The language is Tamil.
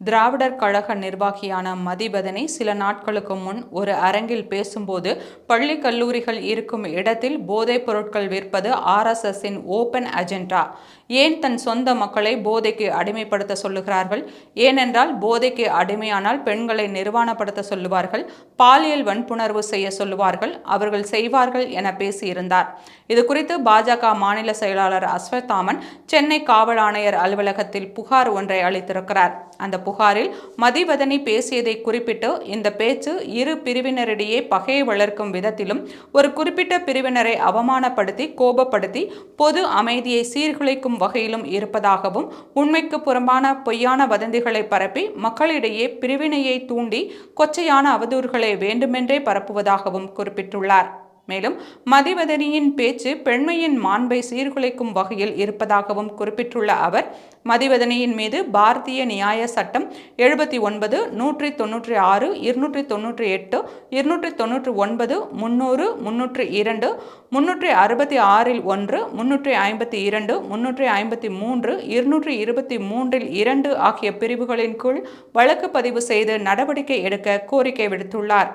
திராவிடர் கழக நிர்வாகியான மதிபதனை சில நாட்களுக்கு முன் ஒரு அரங்கில் பேசும்போது பள்ளி கல்லூரிகள் இருக்கும் இடத்தில் போதைப் பொருட்கள் விற்பது ஆர்எஸ்எஸ்ஸின் ஓபன் அஜெண்டா. ஏன் தன் சொந்த மக்களை போதைக்கு அடிமைப்படுத்த சொல்லுகிறார்கள்? ஏனென்றால் போதைக்கு அடிமையானால் பெண்களை நிர்வாணப்படுத்த சொல்லுவார்கள் பாலியல் வன்புணர்வு செய்ய சொல்லுவார்கள் அவர்கள் செய்வார்கள் என பேசியிருந்தார். இது குறித்து பாஜக மாநில செயலாளர் அஸ்வத்தாமன் சென்னை காவல் ஆணையர் அலுவலகத்தில் புகார் ஒன்றை அளித்திருக்கிறார். அந்த புகாரில் மதிவதனி பேசியதை குறிப்பிட்டு இந்த பேச்சு இரு பிரிவினரிடையே பகையை வளர்க்கும் விதத்திலும் ஒரு குறிப்பிட்ட பிரிவினரை அவமானப்படுத்தி கோபப்படுத்தி பொது அமைதியை சீர்குலைக்கும் வகையிலும் இருப்பதாகவும் உண்மைக்கு புறம்பான பொய்யான வதந்திகளை பரப்பி மக்களிடையே பிரிவினையை தூண்டி கொச்சையான அவதூறுகளை வேண்டுமென்றே பரப்புவதாகவும் குறிப்பிட்டுள்ளார். மேலும் மதிவதனியின் பேச்சு பெண்மையின் மாண்பை சீர்குலைக்கும் வகையில் இருப்பதாகவும் குறிப்பிட்டுள்ள அவர் மதிவதனியின் மீது பாரதிய நியாய சட்டம் எழுபத்தி ஒன்பது நூற்றி தொன்னூற்றி ஆறு இருநூற்றி தொன்னூற்றி எட்டு இருநூற்றி தொன்னூற்றி ஒன்பது முன்னூறு முன்னூற்றி இரண்டு முன்னூற்றி அறுபத்தி ஆறில் ஒன்று முன்னூற்றி ஐம்பத்தி இரண்டு முன்னூற்றி ஐம்பத்தி மூன்று இருநூற்றி இருபத்தி மூன்றில் இரண்டு ஆகிய பிரிவுகளின் கீழ் வழக்கு பதிவு செய்து நடவடிக்கை எடுக்க கோரிக்கை விடுத்துள்ளார்.